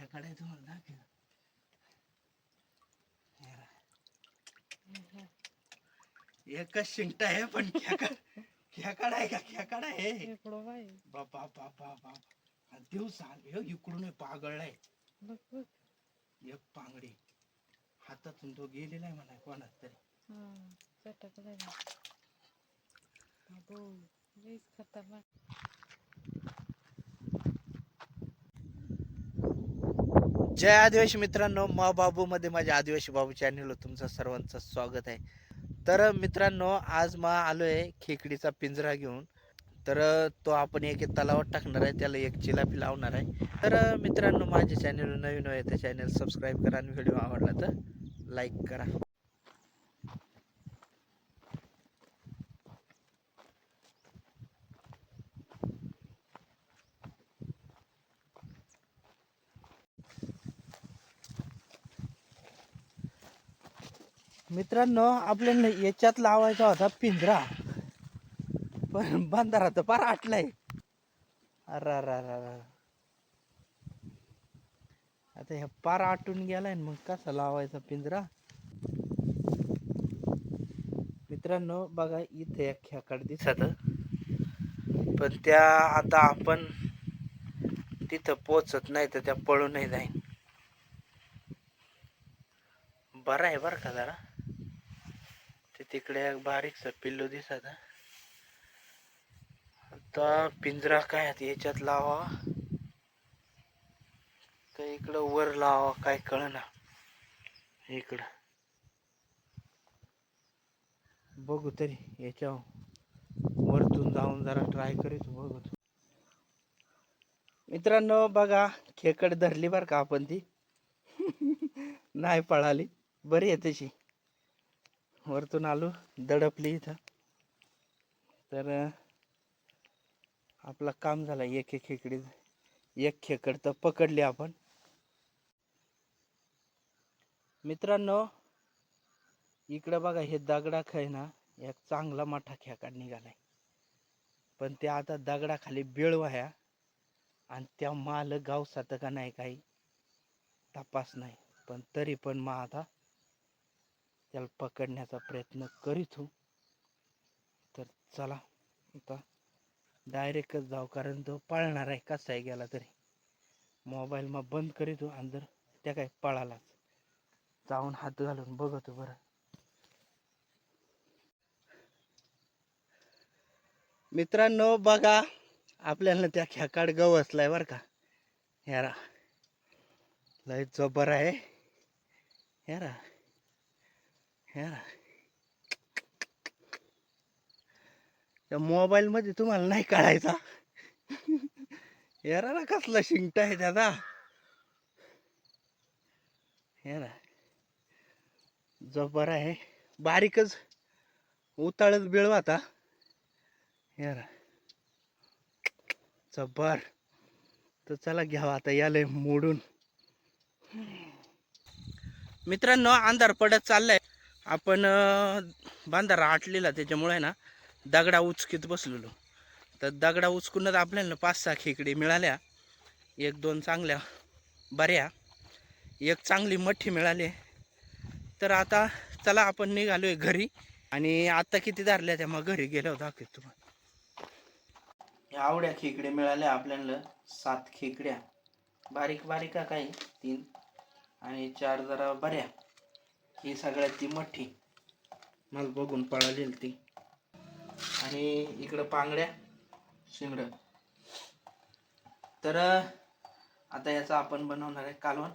खेकडा आहे तुम्हाला दाखव हे. एकच शिंगटा आहे पण खेकड आहे का खेकडा आहे बापा बापा बापा दिवस इकडून हे पागळलाय एक पांगडी हातातून तो गेलेला आहे म्हणा कोणाच तरी खतरनाक जय आदिवासी मित्रांनो मा बाबू मध्ये माझ्या आदिवासी बाबू चॅनलवर तुमचं सर्वांचं स्वागत आहे. तर मित्रांनो आज मा आलोय खेकडीचा पिंजरा घेऊन. तर तो आपण एक तलावात टाकणार आहे त्याला एक चिलापी लावणार आहे. तर मित्रांनो माझे चॅनल नवीन आहे तर चॅनल सबस्क्राईब करा आणि व्हिडिओ आवडला तर लाईक करा. मित्रांनो आपल्याला याच्यात लावायचा होता पिंजरा. पण बांधारा तर फार आटलाय अरे अरे अरे आता हे पार आटून गेलाय मग कसा लावायचा पिंजरा? मित्रांनो बघा इथे एक खेकड दिसत. पण त्या आता आपण तिथं पोचत नाही तर त्या पळूनही जाईन. बरं आहे बरं का जरा. ते तिकडे एक बारीकसा पिल्लू दिसत आता पिंजरा काय याच्यात लावा. तर इकडं वर लावा? काय कळना. इकडं. बघू तरी याच्या वरतून जाऊन जरा ट्राय करीत बघू. मित्रांनो बघा खेकड धरली बरं का आपण ती. नाही पळाली. बरी आहे तशी. वरतून आलो दडपली इथं. तर आपला आपलं काम झालं एक एक खेकडी. एक खेकड तर पकडली आपण. मित्रांनो इकडं बघा हे दगडा खय ना एक चांगला मोठा खेकड निघालाय. पण ते आता दगडाखाली बिळ वाया आणि त्या माल गावसात का नाही काही तपास नाही. पण तरी पण मग आता त्याला पकडण्याचा प्रयत्न करीत हो तर चला आता डायरेक्टच जाऊ कारण तो पळणार आहे कसाही गेला तरी. मोबाईल मग बंद करीत हो आणि जर त्या काय पळालाच. जाऊन हात घालून बघतो बरं. मित्रांनो बघा आपल्याला त्या खेकाड गवसलाय बरं का. यारा लय जबर आहे. यारा यारा त्या मोबाईलमध्ये तुम्हाला नाही काढायचा. यारा ना कसला शिंगटा आहे दादा. यारा जबर आहे. बारीकच उताळत बिळवा आता. यारा जबर तर चला घ्यावा आता याले मोडून. मित्रांनो अंधार पडत चाललाय. आपण बांधारा आटलेला त्याच्यामुळे ना दगडा उचकीत बसलेलो. तर दगडा उचकूनच आपल्याला पाच सहा खेकडे मिळाल्या. एक दोन चांगल्या बऱ्या. एक चांगली मठ्ठी मिळाली. तर आता चला आपण निघालो आहे घरी. आणि आता किती धरल्या त्या मग घरी गेलो दाखवत तुम्हाला. या आवड्या खेकडे मिळाल्या आपल्याला. सात खेकड्या. बारीक बारीक काही? तीन. आणि चार जरा बऱ्या. ही सगळ्यात ती मोठी. मला बघून पळालेली ती. आणि इकडं पांगड्या शिंगडं. तर आता याचा आपण बनवणार आहे कालवण.